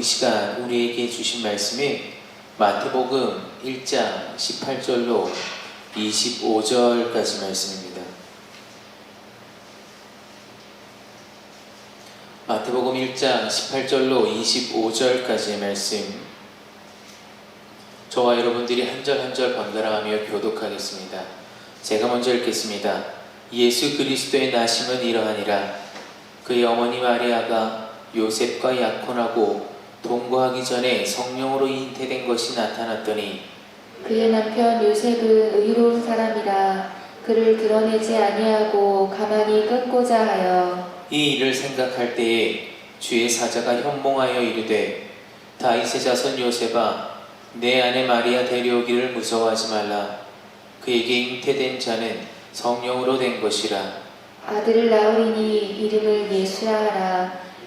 이 시간 우리에게 주신 말씀이 마태복음 1장 18절로 25절까지 말씀입니다. 마태복음 1장 18절로 25절까지의 말씀 저와 여러분들이 한 절 한 절 번갈아가며 교독하겠습니다. 제가 먼저 읽겠습니다. 예수 그리스도의 나심은 이러하니라 그의 어머니 마리아가 요셉과 약혼하고 동거하기 전에 성령으로 잉태된 것이 나타났더니 그의 남편 요셉은 의로운 사람이라 그를 드러내지 아니하고 가만히 끊고자 하여 이 일을 생각할 때에 주의 사자가 현몽하여 이르되 다윗의 자손 요셉아 내 아내 마리아 데려오기를 무서워하지 말라. 그에게 잉태된 자는 성령으로 된 것이라. 아들을 낳으리니 이름을 예수라 하라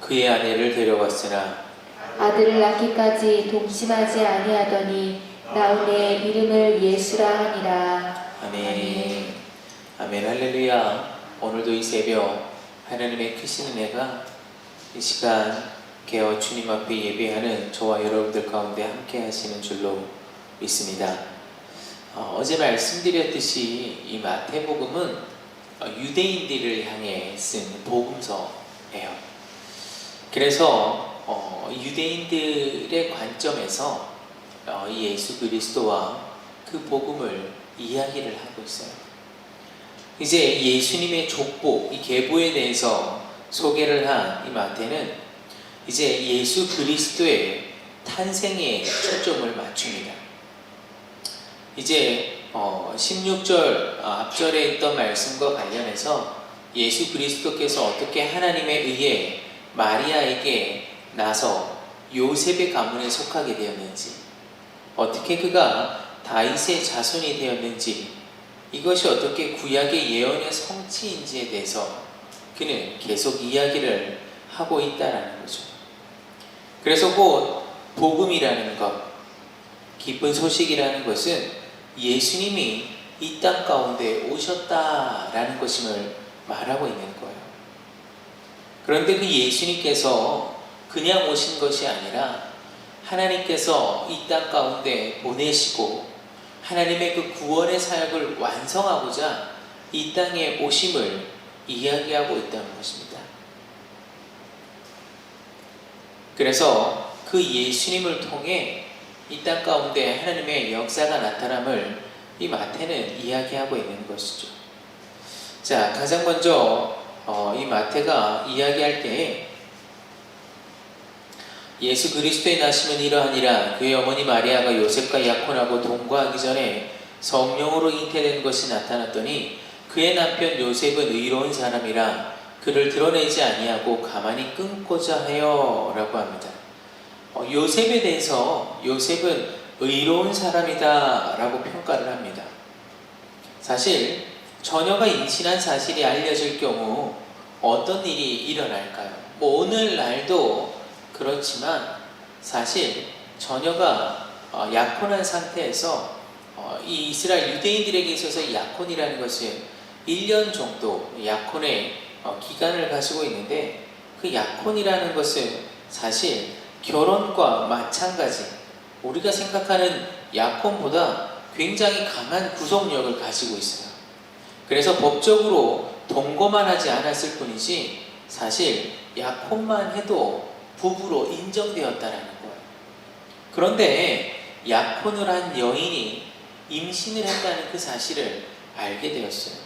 그의 아내를 데려왔으나 아들을 낳기까지 동심하지 아니하더니 나음에 이름을 예수라 하니라. 아멘. 아멘 할렐루야. 오늘도 이 새벽 하나님의 크신 은혜가 이 시간 깨어 주님 앞에 예배하는 저와 여러분들 가운데 함께 하시는 줄로 믿습니다. 어, 제 말씀드렸듯이 이 마태복음은 어, 유대인들을 향해 쓴 복음서예요 그래서 어, 유대인들의 관점에서 어, 이 예수 그리스도와 그 복음을 이야기를 하고 있어요. 이제 예수님의 족보, 이 계보에 대해서 소개를 한 이 마태는 이제 예수 그리스도의 탄생에 초점을 맞춥니다. 이제 어, 16절 아, 앞절에 있던 말씀과 관련해서 예수 그리스도께서 어떻게 하나님에 의해 마리아에게 나서 요셉의 가문에 속하게 되었는지 어떻게 그가 다윗의 자손이 되었는지 이것이 어떻게 구약의 예언의 성취인지에 대해서 그는 계속 이야기를 하고 있다라는 거죠. 그래서 곧 복음이라는 것, 기쁜 소식이라는 것은 예수님이 이 땅 가운데 오셨다라는 것임을 말하고 있는 거예요. 그런데 그 예수님께서 그냥 오신 것이 아니라 하나님께서 이 땅 가운데 보내시고 하나님의 그 구원의 사역을 완성하고자 이 땅에 오심을 이야기하고 있다는 것입니다. 그래서 그 예수님을 통해 이 땅 가운데 하나님의 역사가 나타남을 이 마태는 이야기하고 있는 것이죠. 자, 가장 먼저 어, 이 마태가 이야기할 때 예수 그리스도의 나심은 이러하니라 그의 어머니 마리아가 요셉과 약혼하고 동거하기 전에 성령으로 잉태된 것이 나타났더니 그의 남편 요셉은 의로운 사람이라 그를 드러내지 아니하고 가만히 끊고자 해요 라고 합니다. 어, 요셉에 대해서 요셉은 의로운 사람이다 라고 평가를 합니다. 사실 처녀가 임신한 사실이 알려질 경우 어떤 일이 일어날까요? 뭐 오늘날도 그렇지만 사실 처녀가 어, 약혼한 상태에서 어, 이 이스라엘 유대인들에게 있어서 약혼이라는 것은 1년 정도 약혼의 어, 기간을 가지고 있는데 그 약혼이라는 것은 사실 결혼과 마찬가지 우리가 생각하는 약혼보다 굉장히 강한 구속력을 가지고 있어요. 그래서 법적으로 동거만 하지 않았을 뿐이지 사실 약혼만 해도 부부로 인정되었다라는 거예요. 그런데 약혼을 한 여인이 임신을 했다는 그 사실을 알게 되었어요.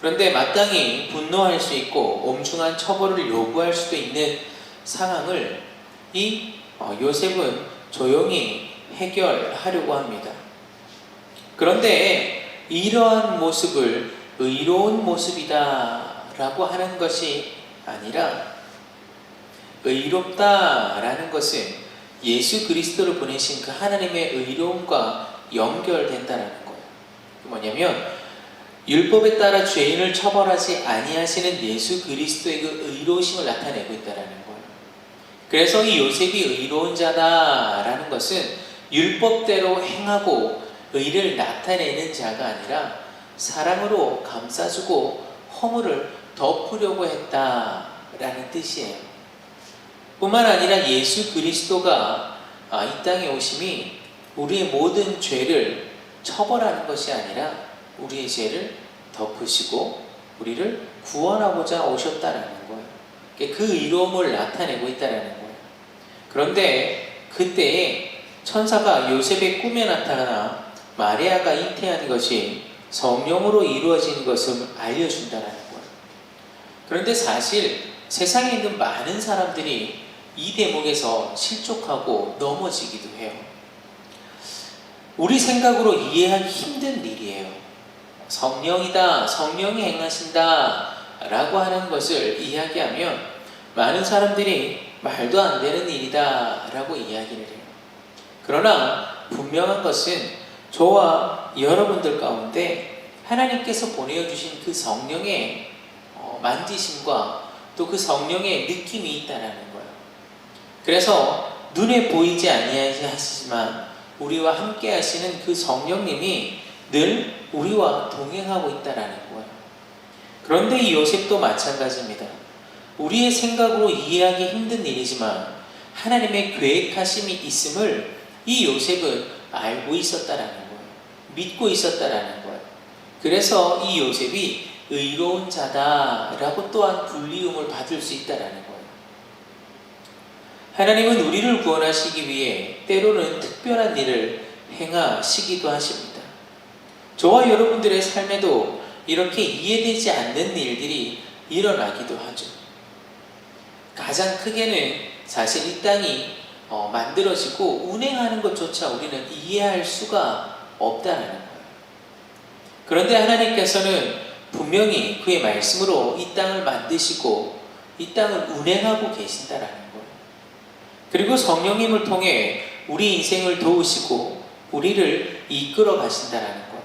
그런데 마땅히 분노할 수 있고 엄중한 처벌을 요구할 수도 있는 상황을 이 어, 요셉은 조용히 해결하려고 합니다. 그런데 이러한 모습을 의로운 모습이다 라고 하는 것이 아니라 의롭다 라는 것은 예수 그리스도를 보내신 그 하나님의 의로움과 연결된다라는 거예요. 그 뭐냐면 율법에 따라 죄인을 처벌하지 아니하시는 예수 그리스도의 그 의로우심을 나타내고 있다라는 거예요. 그래서 이 요셉이 의로운 자다라는 것은 율법대로 행하고 의를 나타내는 자가 아니라 사랑으로 감싸주고 허물을 덮으려고 했다라는 뜻이에요. 뿐만 아니라 예수 그리스도가 아, 이 땅에 오심이 우리의 모든 죄를 처벌하는 것이 아니라 우리의 죄를 덮으시고 우리를 구원하고자 오셨다라는 거예요. 그 의로움을 나타내고 있다라는 거예요. 그런데 그때에 천사가 요셉의 꿈에 나타나 마리아가 잉태한 것이 성령으로 이루어진 것을 알려준다는 거예요. 그런데 사실 세상에 있는 많은 사람들이 이 대목에서 실족하고 넘어지기도 해요. 우리 생각으로 이해하기 힘든 일이에요. 성령이다, 성령이 행하신다 라고 하는 것을 이야기하면 많은 사람들이 말도 안 되는 일이다 라고 이야기를 해요. 그러나 분명한 것은 저와 여러분들 가운데 하나님께서 보내주신 그 성령의 어, 만지심과 또 그 성령의 느낌이 있다라는 거예요. 그래서 눈에 보이지 아니하시지만 우리와 함께 하시는 그 성령님이 늘 우리와 동행하고 있다라는 거예요. 그런데 이 요셉도 마찬가지입니다. 우리의 생각으로 이해하기 힘든 일이지만 하나님의 계획하심이 있음을 이 요셉은 알고 있었다라는 거예요. 믿고 있었다라는 거예요. 그래서 이 요셉이 의로운 자다라고 또한 불리움을 받을 수 있다라는 거예요. 하나님은 우리를 구원하시기 위해 때로는 특별한 일을 행하시기도 하십니다. 저와 여러분들의 삶에도 이렇게 이해되지 않는 일들이 일어나기도 하죠. 가장 크게는 사실 이 땅이 어, 만들어지고 운행하는 것조차 우리는 이해할 수가 없다는. 그런데 하나님께서는 분명히 그의 말씀으로 이 땅을 만드시고 이 땅을 운행하고 계신다라는 거예요. 그리고 성령님을 통해 우리 인생을 도우시고 우리를 이끌어 가신다라는 거예요.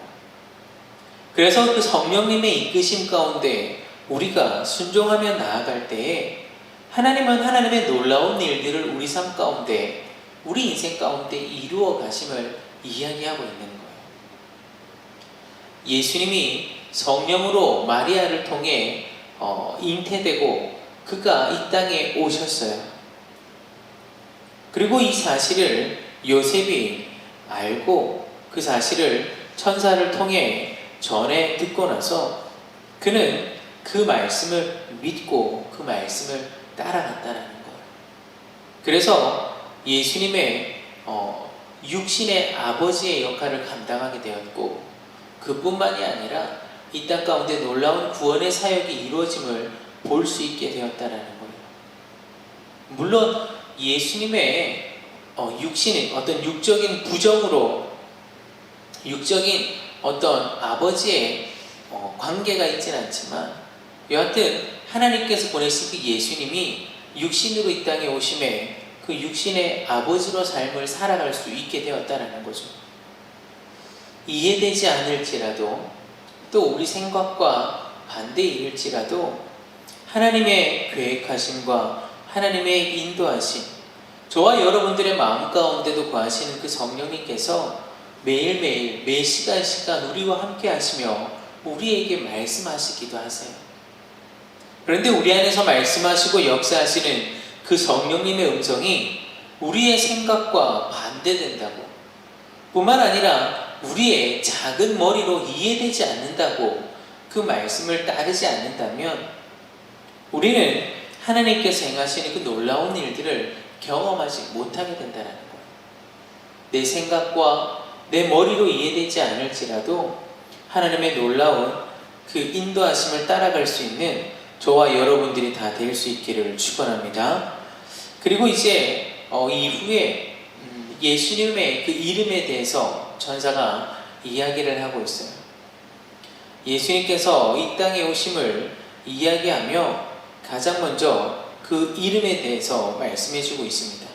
그래서 그 성령님의 이끄심 가운데 우리가 순종하며 나아갈 때에 하나님은 하나님의 놀라운 일들을 우리 삶 가운데 우리 인생 가운데 이루어 가심을 이야기하고 있는 거예요. 예수님이 성령으로 마리아를 통해 어, 잉태되고 그가 이 땅에 오셨어요. 그리고 이 사실을 요셉이 알고 그 사실을 천사를 통해 전해 듣고 나서 그는 그 말씀을 믿고 그 말씀을 따라갔다라는 거예요. 그래서 예수님의 어, 육신의 아버지의 역할을 감당하게 되었고 그뿐만이 아니라 이 땅 가운데 놀라운 구원의 사역이 이루어짐을 볼 수 있게 되었다라는 거예요. 물론 예수님의 어, 육신은 어떤 육적인 부정으로 육적인 어떤 아버지의 어, 관계가 있지는 않지만 여하튼 하나님께서 보내신 그 예수님이 육신으로 이 땅에 오심에 그 육신의 아버지로 삶을 살아갈 수 있게 되었다라는 거죠. 이해되지 않을지라도 또 우리 생각과 반대일지라도 하나님의 계획하심과 하나님의 인도하심, 저와 여러분들의 마음 가운데도 거하시는 그 성령님께서 매일매일 매 시간 시간 우리와 함께 하시며 우리에게 말씀하시기도 하세요. 그런데 우리 안에서 말씀하시고 역사하시는 그 성령님의 음성이 우리의 생각과 반대된다고 뿐만 아니라 우리의 작은 머리로 이해되지 않는다고 그 말씀을 따르지 않는다면 우리는 하나님께서 행하시는 그 놀라운 일들을 경험하지 못하게 된다는 거예요. 내 생각과 내 머리로 이해되지 않을지라도 하나님의 놀라운 그 인도하심을 따라갈 수 있는 저와 여러분들이 다 될 수 있기를 축원합니다. 그리고 이제 어, 이후에 음, 예수님의 그 이름에 대해서 천사가 이야기를 하고 있어요. 예수님께서 이 땅에 오심을 이야기하며 가장 먼저 그 이름에 대해서 말씀해 주고 있습니다.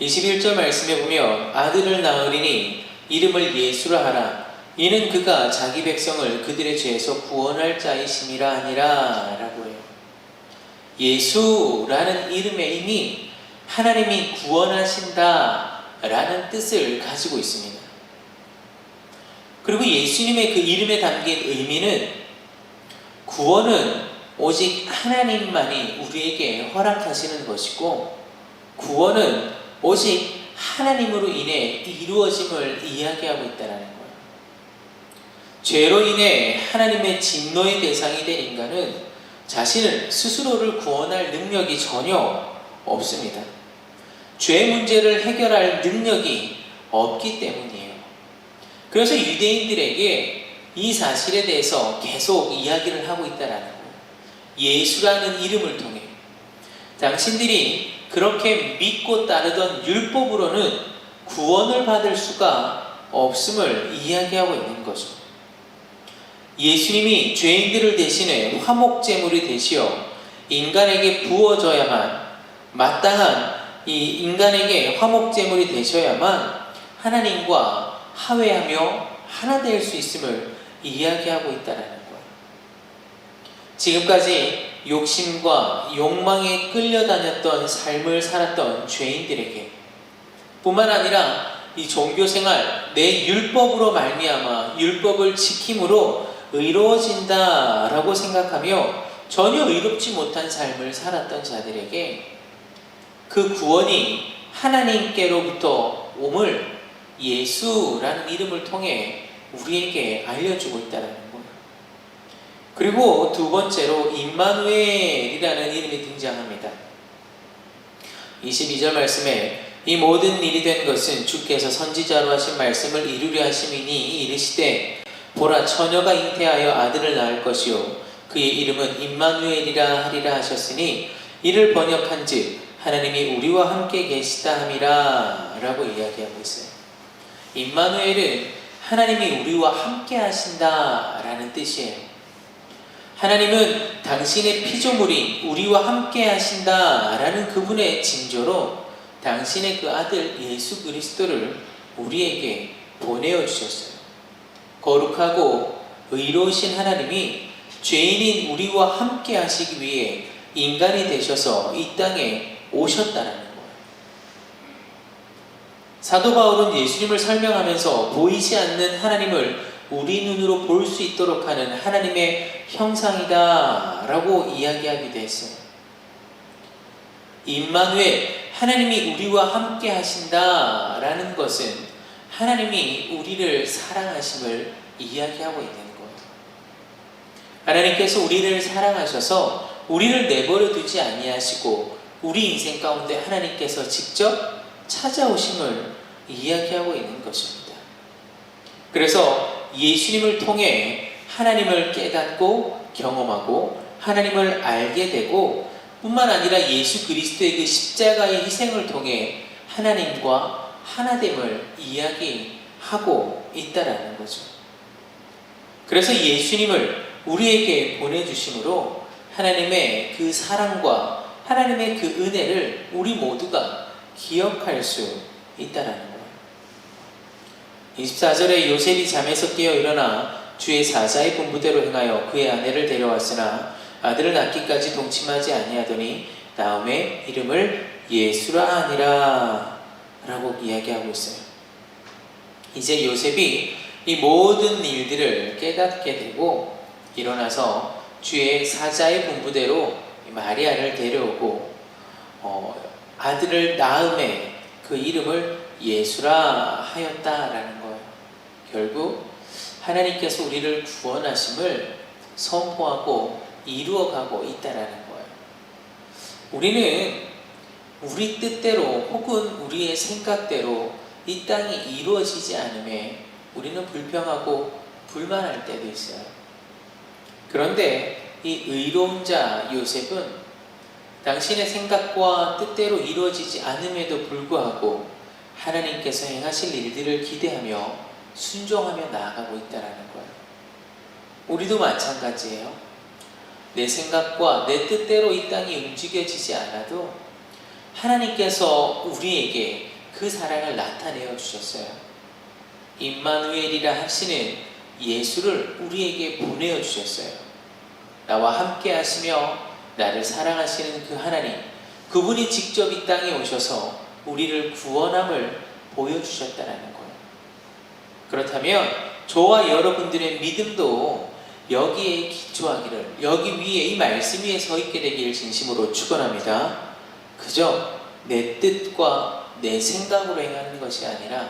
21절 말씀에 보면 아들을 낳으리니 이름을 예수라 하라. 이는 그가 자기 백성을 그들의 죄에서 구원할 자이심이라 하니라 라고 해요. 예수라는 이름에 이미 하나님이 구원하신다 라는 뜻을 가지고 있습니다. 그리고 예수님의 그 이름에 담긴 의미는 구원은 오직 하나님만이 우리에게 허락하시는 것이고 구원은 오직 하나님으로 인해 이루어짐을 이야기하고 있다는 거예요. 죄로 인해 하나님의 진노의 대상이 된 인간은 자신은 스스로를 구원할 능력이 전혀 없습니다. 죄 문제를 해결할 능력이 없기 때문이에요. 그래서 유대인들에게 이 사실에 대해서 계속 이야기를 하고 있다라는. 예수라는 이름을 통해 당신들이 그렇게 믿고 따르던 율법으로는 구원을 받을 수가 없음을 이야기하고 있는 거죠. 예수님이 죄인들을 대신해 화목제물이 되시어 인간에게 부어져야만 마땅한 이 인간에게 화목제물이 되셔야만 하나님과 화해하며 하나 될 수 있음을 이야기하고 있다는 거예요. 지금까지 욕심과 욕망에 끌려다녔던 삶을 살았던 죄인들에게 뿐만 아니라 이 종교 생활 내 율법으로 말미암아 율법을 지킴으로 의로워진다라고 생각하며 전혀 의롭지 못한 삶을 살았던 자들에게 그 구원이 하나님께로부터 옴을 예수라는 이름을 통해 우리에게 알려주고 있다는 거예요. 그리고 두 번째로 임마누엘이라는 이름이 등장합니다. 22절 말씀에 이 모든 일이 된 것은 주께서 선지자로 하신 말씀을 이루려 하심이니 이르시되 보라 처녀가 잉태하여 아들을 낳을 것이요 그의 이름은 임마누엘이라 하리라 하셨으니 이를 번역한즉 하나님이 우리와 함께 계시다 함이라 라고 이야기하고 있어요. 임마누엘은 하나님이 우리와 함께 하신다라는 뜻이에요. 하나님은 당신의 피조물이 우리와 함께 하신다라는 그분의 징조로 당신의 그 아들 예수 그리스도를 우리에게 보내어 주셨어요. 거룩하고 의로우신 하나님이 죄인인 우리와 함께 하시기 위해 인간이 되셔서 이 땅에 오셨다라는 거예요. 사도 바울은 예수님을 설명하면서 보이지 않는 하나님을 우리 눈으로 볼 수 있도록 하는 하나님의 형상이다 라고 이야기하기도 했어요. 임마누엘 하나님이 우리와 함께 하신다 라는 것은 하나님이 우리를 사랑하심을 이야기하고 있는 거예요. 하나님께서 우리를 사랑하셔서 우리를 내버려 두지 아니하시고 우리 인생 가운데 하나님께서 직접 찾아오심을 이야기하고 있는 것입니다. 그래서 예수님을 통해 하나님을 깨닫고 경험하고 하나님을 알게 되고 뿐만 아니라 예수 그리스도의 그 십자가의 희생을 통해 하나님과 하나됨을 이야기하고 있다라는 거죠. 그래서 예수님을 우리에게 보내주심으로 하나님의 그 사랑과 하나님의 그 은혜를 우리 모두가 기억할 수 있다라는. 24절에 요셉이 잠에서 깨어 일어나 주의 사자의 분부대로 행하여 그의 아내를 데려왔으나 아들을 낳기까지 동침하지 아니하더니 다음에 이름을 예수라 하니라 라고 이야기하고 있어요. 이제 요셉이 이 모든 일들을 깨닫게 되고 일어나서 주의 사자의 분부대로 마리아를 데려오고 어, 아들을 낳음에 그 이름을 예수라 하였다라는. 결국 하나님께서 우리를 구원하심을 선포하고 이루어가고 있다라는 거예요. 우리는 우리 뜻대로 혹은 우리의 생각대로 이 땅이 이루어지지 않음에 우리는 불평하고 불만할 때도 있어요. 그런데 이 의로운 자 요셉은 당신의 생각과 뜻대로 이루어지지 않음에도 불구하고 하나님께서 행하실 일들을 기대하며 순종하며 나아가고 있다는 거예요. 우리도 마찬가지예요. 내 생각과 내 뜻대로 이 땅이 움직여지지 않아도 하나님께서 우리에게 그 사랑을 나타내어 주셨어요. 임마누엘이라 하시는 예수를 우리에게 보내어 주셨어요. 나와 함께 하시며 나를 사랑하시는 그 하나님, 그분이 직접 이 땅에 오셔서 우리를 구원함을 보여주셨다라는 거예요. 그렇다면 저와 여러분들의 믿음도 여기에 기초하기를 여기 위에 이 말씀 위에 서 있게 되기를 진심으로 축원합니다. 그저 내 뜻과 내 생각으로 행하는 것이 아니라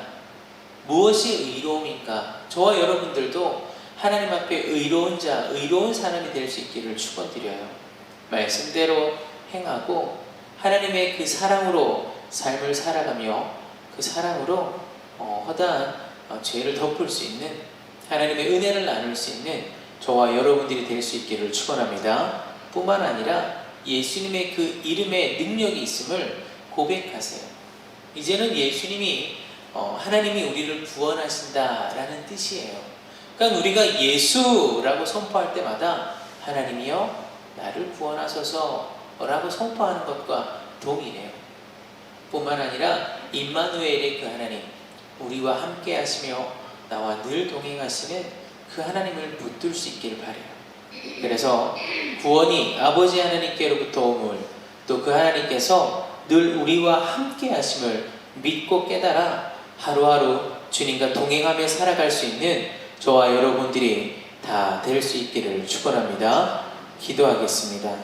무엇이 의로움인가? 저와 여러분들도 하나님 앞에 의로운 자, 의로운 사람이 될 수 있기를 축원드려요. 말씀대로 행하고 하나님의 그 사랑으로 삶을 살아가며 그 사랑으로 어, 허다한 어, 죄를 덮을 수 있는 하나님의 은혜를 나눌 수 있는 저와 여러분들이 될 수 있기를 축원합니다. 뿐만 아니라 예수님의 그 이름에 능력이 있음을 고백하세요. 이제는 예수님이 어, 하나님이 우리를 구원하신다라는 뜻이에요. 그러니까 우리가 예수라고 선포할 때마다 하나님이여 나를 구원하소서라고 선포하는 것과 동일해요. 뿐만 아니라 임마누엘의 그 하나님, 우리와 함께 하시며 나와 늘 동행하시는 그 하나님을 붙들 수 있기를 바래요. 그래서 구원이 아버지 하나님께로부터 옴을 또그 하나님께서 늘 우리와 함께 하심을 믿고 깨달아 하루하루 주님과 동행하며 살아갈 수 있는 저와 여러분들이 다 될 수 있기를 축원합니다. 기도하겠습니다.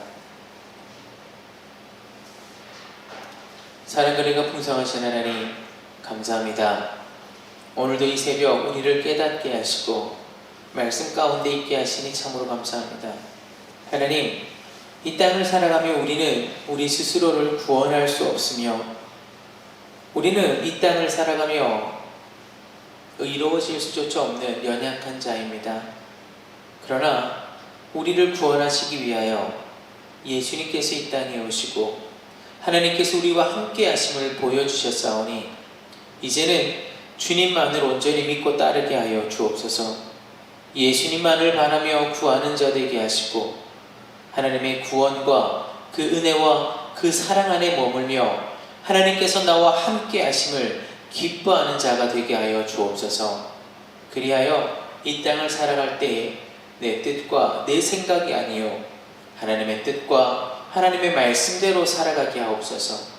사랑그리가 풍성하신 하나님 감사합니다. 오늘도 이 새벽 우리를 깨닫게 하시고 말씀 가운데 있게 하시니 참으로 감사합니다. 하나님 이 땅을 살아가며 우리는 우리 스스로를 구원할 수 없으며 우리는 이 땅을 살아가며 의로워질 수조차 없는 연약한 자입니다. 그러나 우리를 구원하시기 위하여 예수님께서 이 땅에 오시고 하나님께서 우리와 함께 하심을 보여주셨사오니 이제는 주님만을 온전히 믿고 따르게 하여 주옵소서. 예수님만을 바라며 구하는 자 되게 하시고 하나님의 구원과 그 은혜와 그 사랑 안에 머물며 하나님께서 나와 함께 하심을 기뻐하는 자가 되게 하여 주옵소서. 그리하여 이 땅을 살아갈 때에 내 뜻과 내 생각이 아니요 하나님의 뜻과 하나님의 말씀대로 살아가게 하옵소서.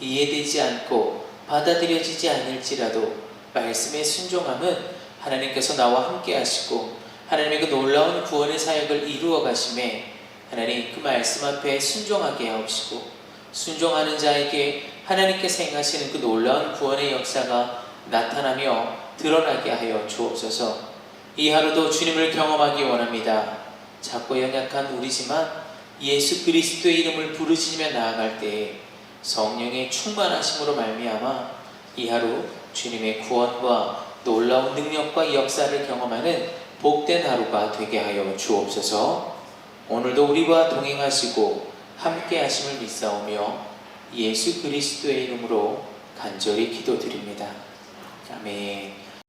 이해되지 않고 받아들여지지 않을지라도 말씀의 순종함은 하나님께서 나와 함께 하시고 하나님의 그 놀라운 구원의 사역을 이루어 가심에 하나님 그 말씀 앞에 순종하게 하옵시고 순종하는 자에게 하나님께서 행하시는 그 놀라운 구원의 역사가 나타나며 드러나게 하여 주옵소서 이 하루도 주님을 경험하기 원합니다. 작고 연약한 우리지만 예수 그리스도의 이름을 부르짖으며 나아갈 때에 성령의 충만하심으로 말미암아 이 하루 주님의 구원과 놀라운 능력과 역사를 경험하는 복된 하루가 되게 하여 주옵소서. 오늘도 우리와 동행하시고 함께 하심을 믿사오며 예수 그리스도의 이름으로 간절히 기도드립니다. 아멘.